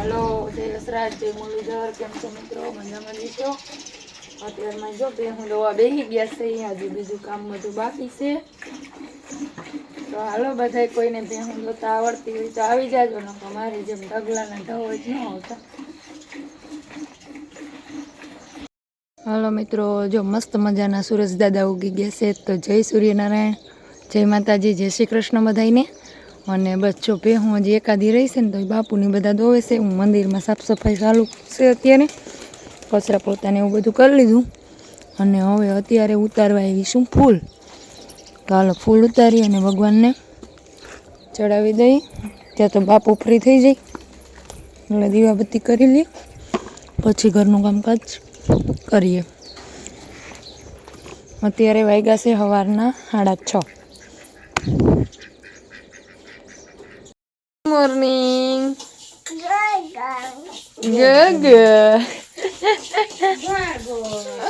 Hello, જય લસરાજ જય મુરલીધર, કેમ છો મિત્રો? મજામાં દીશો અત્યારમાં જો બે હું દવા બેસી ગયા છે હજુ બીજું કામ બધું બાકી છે. તો હાલો, બધાય કોઈને બે હું જોતા આવડતી હોય તો આવી જાજો, ને મારી જેમ ઢગલાના ઢવ જ ન આવતા. હાલો મિત્રો, જો મસ્ત મજાના સુરજ દાદા ઉગી ગયા છે, તો જય સૂર્યનારાયણ, જય માતાજી, જય શ્રી કૃષ્ણ બધાઈને અને બચ્ચો જો હું હજી એકાદી રહીશે ને તો એ બાપુની બધા દોવે છે. હું મંદિરમાં સાફ સફાઈ ચાલુ છે અત્યારે. કચરા પોતાને એવું બધું કરી લીધું. અને હવે અત્યારે ઉતારવા આવી છું ફૂલ. તો હાલો ફૂલ ઉતારી અને ભગવાનને ચડાવી દઈ. ત્યાં તો બાપુ ફ્રી થઈ જાય. એટલે દીવાબત્તી કરી લઈએ પછી ઘરનું કામકાજ કરીએ. અત્યારે વાગ્યા છે સવારના સાડા છ. મોર્નિંગ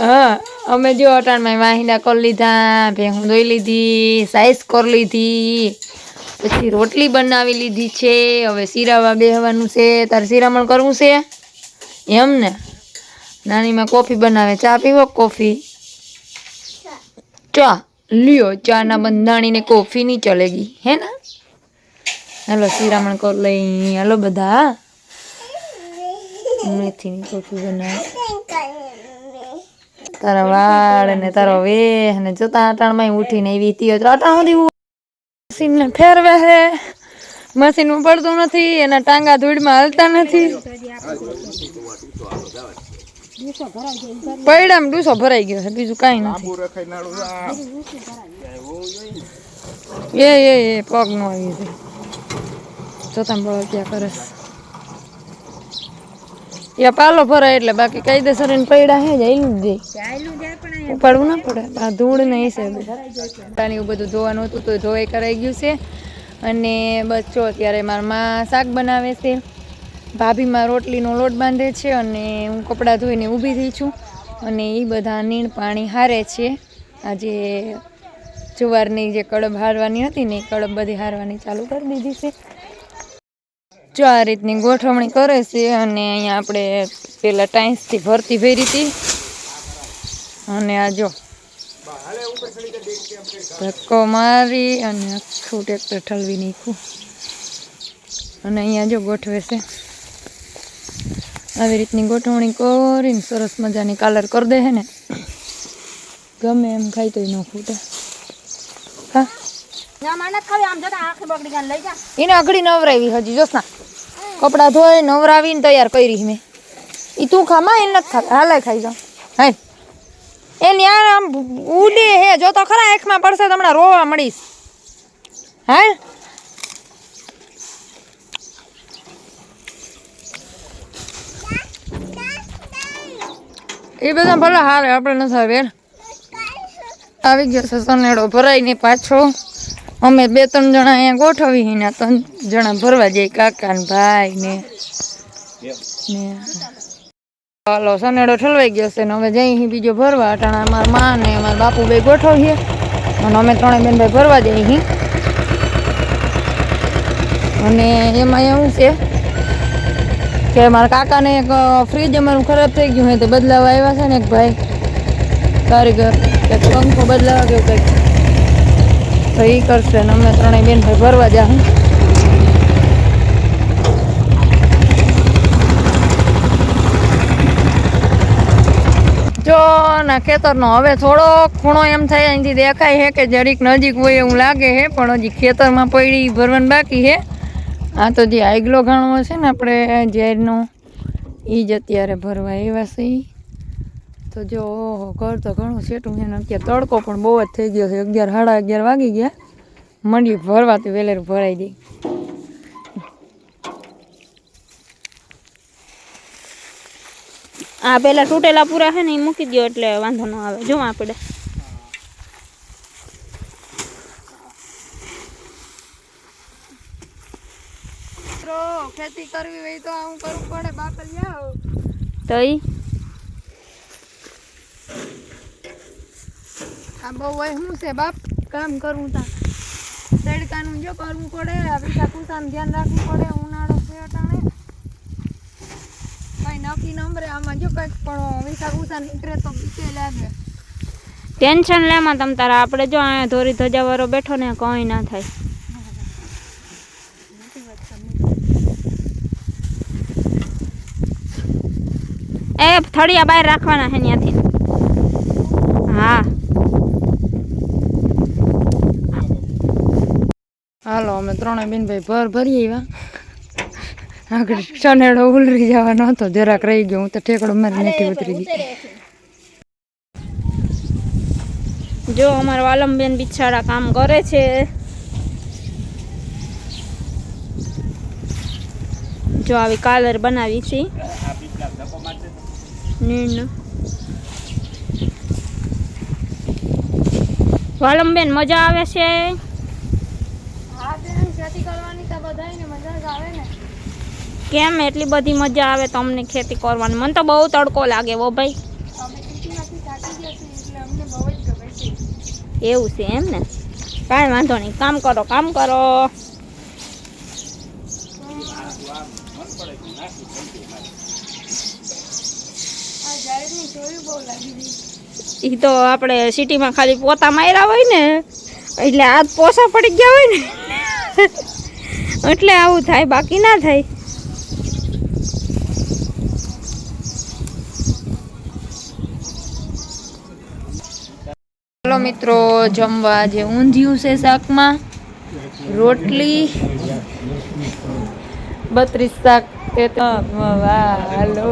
હા અમે જો અટાણમાં વાહિંદા કરી લીધા ભેહું ધોઈ લીધી સાઈઝ કરી લીધી પછી રોટલી બનાવી લીધી છે હવે શીરાવા બેહવાનું છે તારે શિરામણ કરવું છે? એમ ને? નાનીમાં કોફી બનાવે ચા પીવો કોફી? ચા. લ્યો ચા ના બંધાણીને કોફી નહીં ચલેગી હે ને? હાલો શિરામણ કોર લઈ હેલો બધા. મેથીની કોફી બનાવે તારા વાળ ને તારો વેહ ને જોતા અટાણમાં ઉઠીને એવી તી તો અટાણ સુધી મશીનને ફેરવે હે મશીનમાં પડતું નથી એના ટાંગા ધૂળમાં હાલતા નથી. પૈડામાં ડૂસો ભરાઈ ગયો છે બીજું કાંઈ નથી. એ એ પગ નો આવી છે જોતા બળ ક્યાં કરે યા પાલો ભરાય એટલે બાકી કાયદેસર એને પૈડા હે જાયલું જ જાય ઉપાડવું ના પડે. આ ધૂળ ને હિસાબે એવું બધું ધોવાનું હતું તો ધોવાઈ કરાઈ ગયું છે. અને બસ જો અત્યારે મારા માં શાક બનાવે છે. ભાભીમાં રોટલીનો લોટ બાંધે છે અને હું કપડાં ધોઈને ઊભી થઈ છું. અને એ બધા નીણ પાણી હારે છે. આજે જુવારની જે કડબ હારવાની હતી ને એ કડબ બધી હારવાની ચાલુ કરી દીધી છે. જો આ રીતની ગોઠવણી કરે છે અને અહીંયા આપણે પેલા ટાઈન્સથી ભરતી ભરી હતી. અને આ જો ધક્કો મારી અને આખું ટ્રેક્ટર ઠલવી નાખ્યું. અને અહીંયા જો ગોઠવે છે. આવી રીતની ગોઠવણી કરીને સરસ મજાની કાલર કરી દે છે ને. ગમે એમ ખાઈ તોય ન ખૂટે. હા એને અઘડી નવરાવી હજી જોસના કપડાં ધોઈ, નવરાવીને તૈયાર કરી મેં. ઈ તું ખામાં એને નથી ખાતા હાલે ખાઈ જાઉં હે એ ન્યા આમ ઉડે હે, જો તો ખરા એકમાં પડશે તો હમણાં રોવા મળીશ. હે એ બધા ભલે હારે આપણે નથી આવે આવી ગયો છે સનેડો ભરાઈને પાછો. અમે બે ત્રણ જણા અહીંયા ગોઠવી ને ત્રણ જણા ભરવા જઈએ, કાકા ને ભાઈ ને હાલો, સનેડો ઠલવાઈ ગયો છે ને હવે જઈ બીજો ભરવા. અટાણા અમારા મા ને અમારા બાપુ બે ગોઠવીએ અને અમે ત્રણે બેન ભાઈ ભરવા જઈએ હી અને એમાં એવું છે કે મારા કાકાને એક ફ્રીજ અમારું ખરાબ થઈ ગયું હોય તો બદલાવા આવ્યા છે ને એક ભાઈ. કારીગર કે પંખો બદલાવા ગયો કંઈક. તો એ કરશે ને અમે ત્રણેય બેન ભાઈ ભરવા જાઉં જો, ના ખેતરનો હવે થોડો ખૂણો એમ થાય, અહીંથી દેખાય છે કે જરીક નજીક હોય એવું લાગે છે પણ હજી ખેતરમાં પડી ભરવાનું બાકી છે આ તો જે આગલો ઘણો છે ને આપણે ઝેરનો એ જ અત્યારે ભરવા એવા ઈ. તો જો ઓહો ઘર તો ઘણું છેટું છે ને અત્યારે તડકો પણ બહુ જ થઈ ગયો છે. અગિયાર સાડા અગિયાર વાગી ગયા. મંડી ભરવાથી તો વેલેર ભરાઈ દે આ પેલા તૂટેલા પૂરા છે ને એ મૂકી દો એટલે વાંધો ન આવે. જો આપણે ખેતી કરવી હોય તો હું કરવું પડે? બાકલિયા તો આ બહુ શું છે બાપ? કામ કરવું તા. તડકાનું જો કરવું પડે આપણી પીસા ધ્યાન રાખવું પડે, ઉનાળો છે અટાણે. નંબરે આમાં જો કંઈક પણ વિસા ઉસા નીકળે તો બીકે લાગે. ટેન્શન લેમાં તમ તારા. આપણે જો અહીંયા ધોરી ધજાવાળો બેઠો ને, કંઈ ના થાય. એ, થળિયા બહાર રાખવાના છે ત્યાંથી હા હાલો અમે ત્રણે બેન ભાઈ ભર ભરી આવ્યા આગળ સનેડો ઉલરી જવાનો હતો જરાક રહી ગયો હું તો ઠેકડો મારી નથી ઉતરી ગઈ. જો અમારા વાલમબેન બિચારા કામ કરે છે. જો આવી કાલર બનાવી છે. વાલમબેન મજા આવે છે? ખેતી કરવાની તો બધાને મજા જ આવે ને. કેમ એટલી બધી મજા આવે તમને ખેતી કરવાની? મને તો બહુ તડકો લાગે વો ભાઈ. એવું છે એમ ને? કાંઈ વાંધો નહીં. કામ કરો કામ કરો. આ એ તો આપણે સિટીમાં ખાલી પોતા માર્યા હોય ને એટલે હાથ પોસા પડી ગયા હોય ને. એટલે આવું થાય, બાકી ના થાય. ચાલો મિત્રો, જમવા જે ઊંધિયું છે શાકમાં. રોટલી, બત્રીસ શાક હાલો.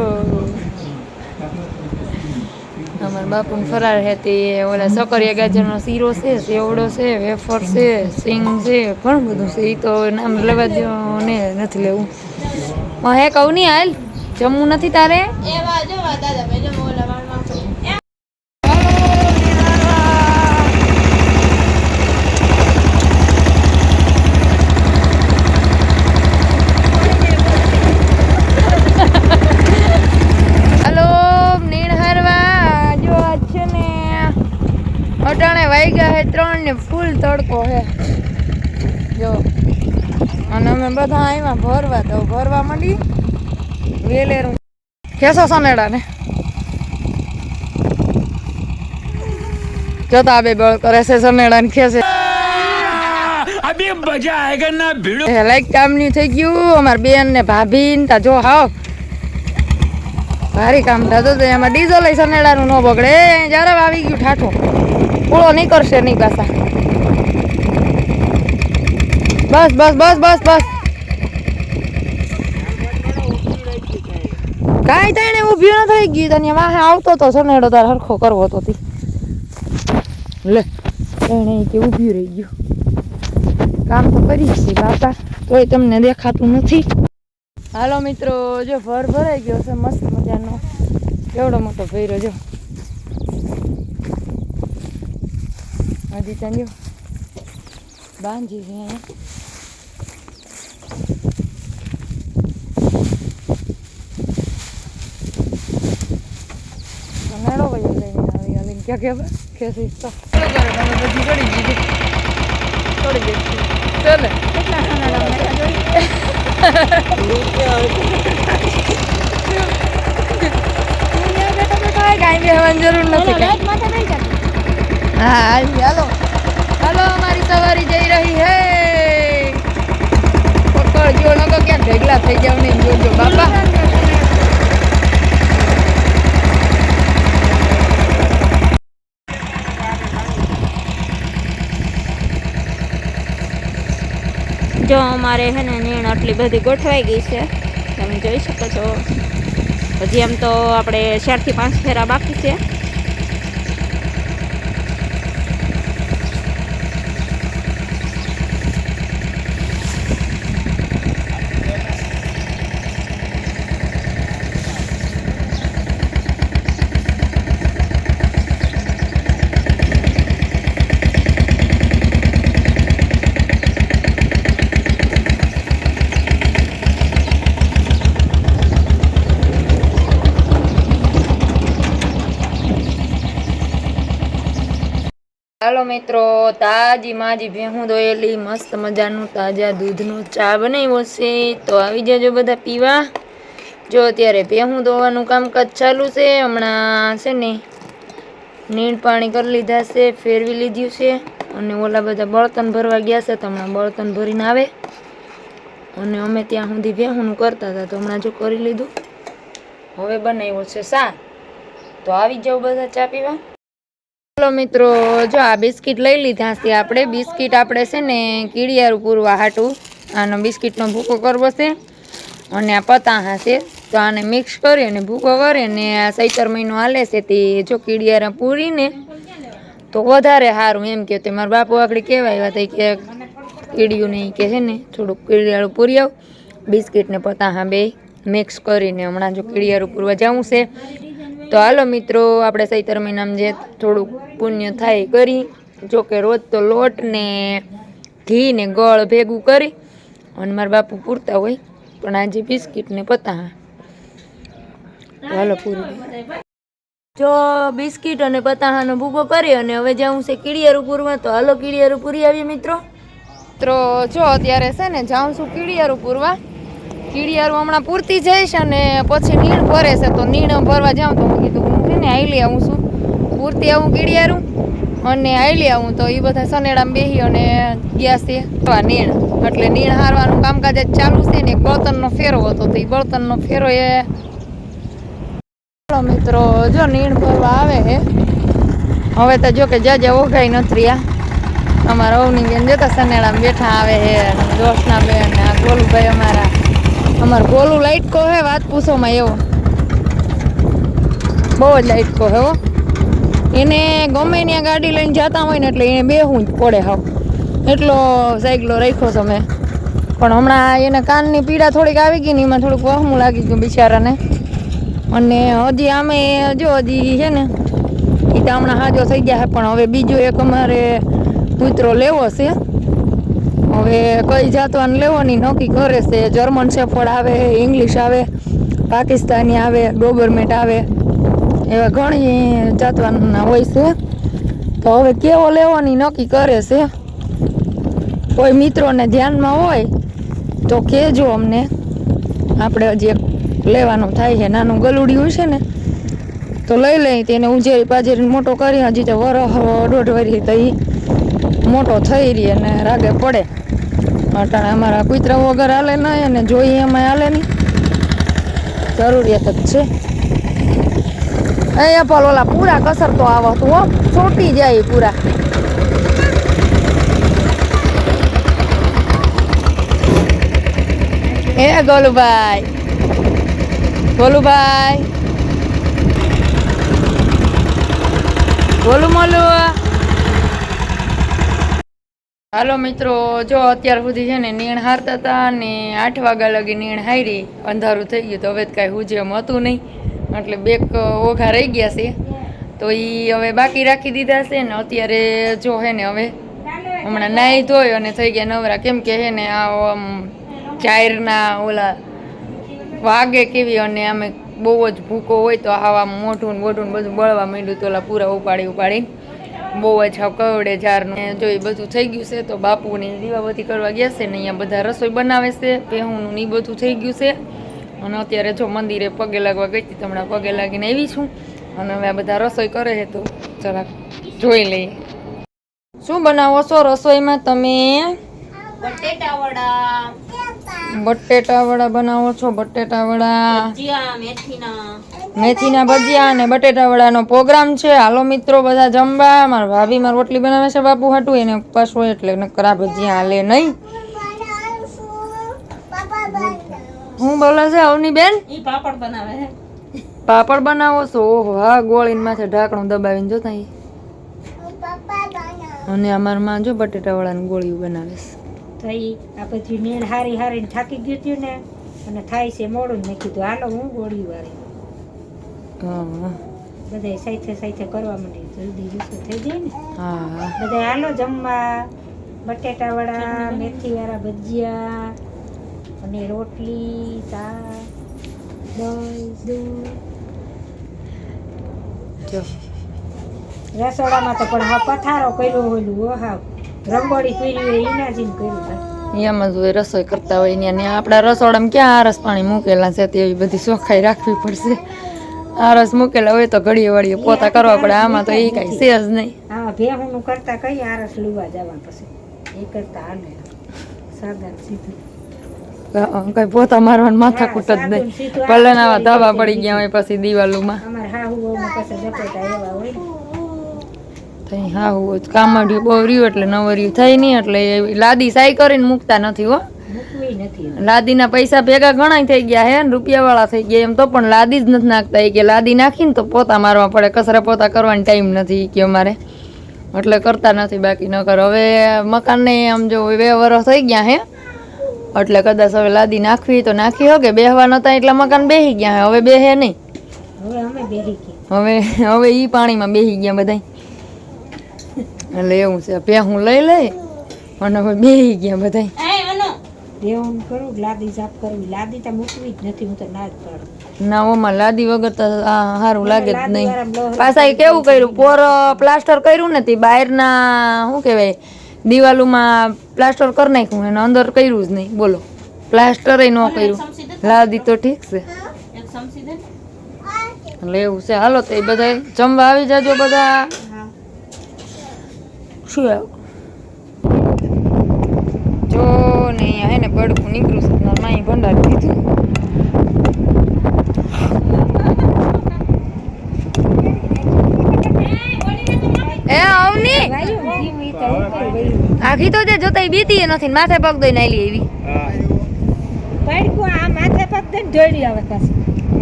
અમારા બાપુને ફરાર હતી ઓલા સકરિયા ગાજરનો શીરો છે, સેવડો છે, વેફર છે, સિંગ છે, ઘણું બધું છે. એ તો નામ લેવા દો ને નથી લેવું. હે કહું નહીં હાલ? જમવું નથી તારે હલો નીણ હરવા જો આજ છે ને અટાણે વાગ્યા હે ત્રણ ને ફૂલ તડકો હે જો અને અમે બધા આવ્યા ભરવા દઉં ભરવા માંડી. વેલેરું. ખેસો સનેડાને જોતા બે બળ કરે છે સનેડા ને ખેસે બેન ને ભાભી ને તા જો હાવ. ભારી કામ થતો એમાં ડીઝલ લઈ સનેડાનું ન બગડે. જ્યારે આવી ગયું ઠાઠો. પૂળો નહીં કરશે નહીં પાછા. બસ બસ બસ બસ બસ. કાંઈ તાણે ઊભી ન થઈ ગઈ. તને વાહે આવતો તો સનેડો તાર હરખો કરવો તી લે, એને કે ઊભી રહી ગયું. કામ તો કરી છે બાપા, તોય તમને દેખાતું નથી. હાલો મિત્રો, જો ભર ભરાઈ ગયો છે, મસ્ત મજાનો. કેવડો મોટો ભર્યો, જો. હજી ત્યાં બાંધી છે અહીંયા મેળો વયો લઈને આવી આવીને ક્યાં કે ખેસી તો. ચાલે. કાંઈ બેહવાની જરૂર નથી. હા હાલ હાલો હાલો અમારી સવારી જઈ રહી હે. પકડજો નકો ક્યાં ભેગલા થઈ જાવ ને જોજો. બાપા. જો અમારે હે ને નીણ આટલી બધી ગોઠવાઈ ગઈ છે, તમે જોઈ શકો છો. હજી એમ તો આપણે ચારથી પાંચ ફેરા બાકી છે. હાલો મિત્રો, તાજી માજી ભેહું દોયેલી, મસ્ત મજાનું તાજા દૂધનું ચા બનાવ્યો છે. તો આવી જજો બધા પીવા. જો અત્યારે ભેહું ધોવાનું કામકાજ ચાલુ છે. હમણાં છે ને, નીણ પાણી કરી લીધા છે, ફેરવી લીધું છે. અને ઓલા બધા બળતણ ભરવા ગયા છે, તો હમણાં બળતણ ભરીને આવે. અને અમે ત્યાં સુધી ભેહુંનું કરતા હતા, તો હમણાં જો કરી લીધું. હવે બનાવ્યો છે સા તો આવી જાઓ બધા ચા પીવા. ચાલો મિત્રો, જો આ બિસ્કિટ લઈ લીધા છે આપણે. બિસ્કિટ આપણે છે ને કીડિયારું પૂરવા હાટું. આનો બિસ્કિટનો ભૂકો કરવો છે અને આ પતાહા છે. તો આને મિક્સ કરી અને ભૂકો કરી અને આ સૈતર મહિનો હાલે છે તે જો કીડિયારા પૂરીને, તો વધારે સારું એમ કે તે મારા બાપુ આગળ કહેવાય હતા કે કીડિયું નહીં કે છે ને, થોડુંક કીડિયાળું પૂરી આવ. બિસ્કિટને પતાહા બે મિક્સ કરીને હમણાં જો કીડિયારું પૂરવા જવું છે. તો હાલો મિત્રો, આપણે સૈતર મહિનામાં જે થોડુંક પુણ્ય થાય કરી. જો કે રોજ તો લોટ ને ઘી ને ગળ ભેગું કરી અને મારા બાપુ પૂરતા હોય, પણ આજે બિસ્કિટ ને પતા. તો હાલો પૂરી. જો બિસ્કિટ અને પતાહાનો ભૂગો કરી અને હવે જાઉં છે કીડિયારું પૂરવા, તો હાલો કીડિયારું પૂરી આવીએ મિત્રો. મિત્રો જો અત્યારે છે ને, જાઉં છું કીડિયારું પૂરવા. કીડિયારું હમણાં પૂરતી જઈશ અને પછી નીણ ભરે છે. તો નીણ ભરવા જાઉં તો હું કીધું, હું છે ને આઈલી આવું છું. પૂરતી આવું કીડિયારું અને આઈલી આવું. તો એ બધા સનેડામાં બેસી અને ગયા છે. નીણ. એટલે નીણ હારવાનું કામકાજ ચાલુ છે ને બળતણનો ફેરો હતો તો એ બળતણનો ફેરો એ મિત્રો, જો નીણ ભરવા આવે છે હવે તો જો કે જાજા ઓઘાઈ નથી રહ્યા. અમારા ઓવની બેન જતા સનેડામાં બેઠા આવે છે જોશના બેન આ ગોલુભાઈ અમારા. અમાર ગોલું લાઈટ કો હે, વાત પૂછોમાં એવો. બહુ જ લાઈટ કો હે હો. એને ગમે ત્યાં ગાડી લઈને જતા હોય ને એટલે એને બેહવું જ પડે હાવ. એટલો સાયકલો રાખ્યો તમે પણ હમણાં એને કાનની પીડા થોડીક આવી ગઈ ને એમાં થોડુંક વહમું લાગી ગયું બિચારાને. અને હજી અમે જો હજી છે ને એ તો હમણાં હાજો થઈ ગયા છે, પણ હવે બીજો એક અમારે કૂતરો લેવો છે. હવે કઈ જાતવાન લેવાની નક્કી કરે છે. જર્મન શેફર્ડ આવે ઇંગ્લિશ આવે પાકિસ્તાની આવે ડોબરમેટ આવે, એવા ઘણી જાતવાના હોય છે. તો હવે કેવો લેવાની નક્કી કરે છે? કોઈ મિત્રોને ધ્યાનમાં હોય તો કહેજો અમને. આપણે એક લેવાનું થાય છે, નાનું ગલુડિયું છે ને. તો લઈ લઈ તેને ઉજેરી પાજેરી મોટો કરી, હજી તો વરહ દોઢ વરી તો એ મોટો થઈ રહી અને રાગે પડે. અટાણે અમારા કુતરા વગર હાલે નહીં અને જોઈએ એમાં હાલે નહીં. જરૂરિયાત જ છે. અહીંયા પણ ઓલા પૂરા કસર તો આવો તું હો. છોટી જાય પૂરા. હે ગોલુભાઈ. ગોલુભાઈ. ગોલુ મોલું. હાલો મિત્રો, જો અત્યાર સુધી છે ને નીણ હારતા હતા અને આઠ વાગ્યા લગી નીણ હારી, અંધારું થઈ ગયું તો હવે તો કાંઈ હુજેમ હતું નહીં. એટલે બેક ઓઘા રહી ગયા છે. તો એ હવે બાકી રાખી દીધા છે ને અત્યારે જો હે ને હવે, હમણાં નાહી ધોઈ અને થઈ ગયા નવરા. કેમ કે હે ને આ આમ ચાયરના ઓલા વાગે કેવી અને આમે બહુ જ ભૂકો હોય તો આવા મોઢું ને બોઢું બધું બળવા માંડ્યું તો ઓલા પૂરા ઉપાડી ઉપાડી બહુ જ હાવ કવડે ઝારનું જો એ બધું થઈ ગયું છે તો બાપુની દીવાબત્તી કરવા ગયા છે ને અહીંયા બધા રસોઈ બનાવે છે પેહુંનું ને બધું થઈ ગયું છે. અને અત્યારે જો મંદિરે પગે લાગવા ગઈ હતી હમણાં પગે લાગીને આવી છું. અને હવે આ બધા રસોઈ કરે છે તો જરાક જોઈ લઈએ. શું બનાવો છો રસોઈમાં તમે? બટેટા વડા બટેટા વડા બનાવો છો બટેટા વડા મેથીના. મેથીના ભજીયા અને બટેટાવડાનો પ્રોગ્રામ છે. હાલો મિત્રો બધા જમવા. મારા ભાભી મારી રોટલી બનાવે છે બાપુ હાટું. એને ઉપવાસ હોય એટલે નકરા ભજીયા હાલે નહીં. હું બોલે છે અવની બેન? પાપડ બનાવે છે. પાપડ બનાવો છો? ઓહો હા ગોળીને માથે ઢાંકણું દબાવીને જોતા. અને અમારા માં જો બટેટા વડાની ગોળીઓ બનાવે છે. થઈ આ પછી નીણ હારી હારીને થાકી ગયું ને અને થાય છે મોડું. મેં કીધું હાલો હું ગોળી વાળી હા. બધાય સાથે સાથે કરવા માંડે જલ્દી જુસ્સો થઈ જાય ને. હા. બધા હાલો જમવા. બટેટા વડા મેથી વાળા ભજીયા અને રોટલી શાક દહીં દૂધ. જો રસોડામાં તો પણ હા પથારો કર્યો હોલું ઓ હા રંગોળી પીરી હોય એના જીને કર્યું એમ એમાં જ હોય રસોઈ કરતા હોય ને આપણા રસોડામાં ક્યાં આરસ પાણી મૂકેલા છે તેવી બધી સોખાઈ રાખવી પડશે. આરસ મૂકેલા હોય તો ઘડીએ વળીએ પોતા કરવા પડે. આમાં તો એ કાંઈ છે. જ નહીં. હા ભેહુંનું કરતા કઈ આરસ લેવા જવા પછી. એ કરતા હાલે. સાદા સીધું. કઈ પોતા મારવાનું માથાકૂટ જ નહીં. ભલે આવા ધાબા પડી ગયા હોય પછી દિવાલોમાં. તઈ હા કામડ્યું બહુ રહ્યું એટલે નવર્યું થઈ નહીં એટલે એ લાદી સાઈ કરીને મૂકતા નથી હો. લાદીના પૈસા ભેગા ઘણા થઈ ગયા હે ને રૂપિયાવાળા થઈ ગયા એમ તો પણ લાદી જ નથી નાખતા. એ કે લાદી નાખીને તો પોતા મારવા પડે કસરા પોતા કરવાની ટાઈમ નથી કે અમારે. એટલે કરતા નથી બાકી નકર હવે મકાનને આમ જો બે વર્ષ થઈ ગયા હે એટલે કદાચ હવે લાદી નાખવી તો નાખી હોગે બેહવા નતા એટલે મકાન બેહી ગયા હે હવે બેહે નહીં. હવે અમે બેહી ગયા. હવે હવે ઈ પાણીમાં બેહી ગયા બધા એટલે એવું છે ભેહું લઈ લઈ અને હવે બેહી ગયા બધાય. દેવું કરું લાદી સાફ કરું. લાદી તો મૂકવી જ નથી હું તો ના જ પાડું ના ઓમાં લાદી વગર તો સારું લાગે જ નહીં. પાછા એ કેવું કર્યું? પોર પ્લાસ્ટર કર્યું ને તે બહારના શું કહેવાય દિવાલોમાં પ્લાસ્ટર કરી નાખ્યું એને અંદર કર્યું જ નહીં. બોલો પ્લાસ્ટર ન કર્યું. લાદી તો ઠીક છે. એટલે એવું છે. હાલો તો એ બધા જમવા આવી જાજો બધા. શું આવ્યું? જો ને અહીંયા હે ને બડકું નીકળ્યું છે માઈ ભંડાર દીધું. એ. આખી તો જે જોતા બીતી નથી માથે પગ દઈ નાલી એવી. પડકું આ માથે પગ દઈને જોડી આવે પાછી.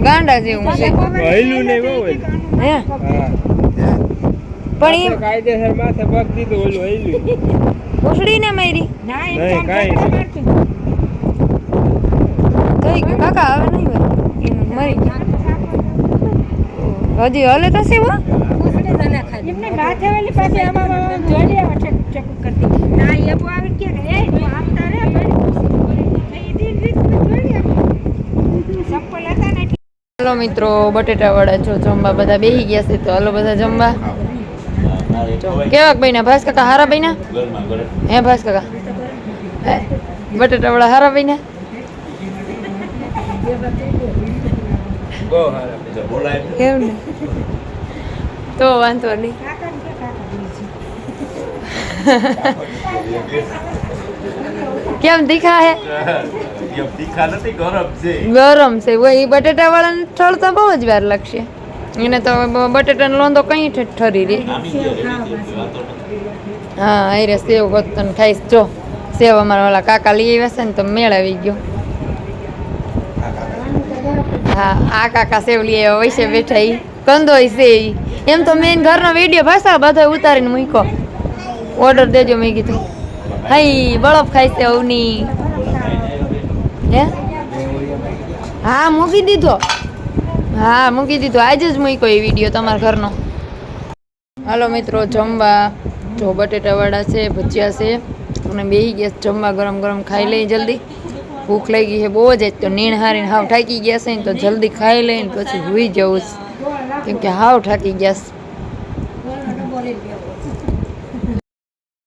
ગાંડા જેવું છે. વહેલું નહીં બહુ હે? પણ એ કાયદેસર માથે પગ દીધું ઓલું વહેલું. ઉસડીને મારી. એમ. થઈ ગયું કાકા હવે નહીં હોય. એનું મરી. હજી હલે તો સેવો એમને માથે ઓલી પાછી આમાં જોડી આવે કરતી. ના એ બહુ આવી કે એ તું રે ભાઈ એ દીન રીત જોડી આવે ચપ્પલ હતા ને મિત્રો બટેટા વડા જો જમવા બધા બેહી ગયા છે તો હાલો બધા જમવા. કેવાક બન્યા ભાસ કાકા હારા બન્યા હે ભાસ કાકા? બટેટા વાળા હારા બન્યા બહુ કેમ ને? તો વાંધો નહીં. કેમ દીખા હે? ગરમ છે. ગરમ છે. બટેટા વાળા વાળાને ઠરતા બહુ જ વાર લાગશે. એને તો બટેટાનો લોંદો કઈ ઠરી રહી હા અરે સેવ ગોતન ખાઈશ. જો, સેવ અમારા ઓલા કાકા લઈ આવ્યા છે ને તો મેળ આવી ગયો. હા, આ કાકા સેવ લઈ આવ્યા વૈસે બેઠા ઈ. કંદોય છે ઈ. એમ તો મેં ઘરનો વીડિયો ભાષા બધા ઉતારીને મૂક્યો. ઓર્ડર દેજો, મેં કીધું. હાઈ, બળફ ખાઈશ છે અવની. હે? હા, મૂકી દીધો. હા, મૂકી દીધો. આજે જ મૂક્યો એ વીડિયો તમારા ઘરનો. હાલો મિત્રો, જમવા. જો બટેટાવાળા છે, ભજીયા છે, અને બેહી ગયા જમવા ગરમ ગરમ ખાઈ લઈ જલ્દી. ભૂખ લાગી છે બહુ જ. તો નીણ હારીને હાવ થાકી ગયા છે, ને તો જલ્દી ખાઈ લઈને પછી હુઈ જવું છે. કેમ કે હાવ થાકી ગયા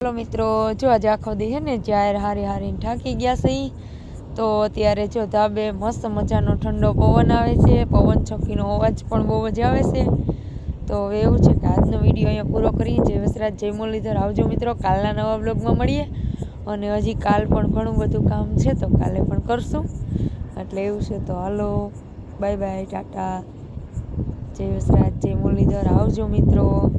છે. મિત્રો, જો આજે આખો દી છે ને, જાહેર હારી હારીને થાકી ગયા છે. તો અત્યારે જો ધાબે મસ્ત મજાનો ઠંડો પવન આવે છે, પવન છકીનો અવાજ પણ બહુ જ આવે છે. તો એવું છે કે આજનો વીડિયો અહીંયા પૂરો કરીએ. જય વસરાજ, જય મુરલીધર. આવજો મિત્રો, કાલના નવા બ્લોગમાં મળીએ. અને હજી કાલ પણ ઘણું બધું કામ છે, તો કાલે પણ કરશું. એટલે એવું છે, તો હાલો, બાય બાય, ટાટા. જય વસરાજ, જય મુરલીધર. આવજો મિત્રો.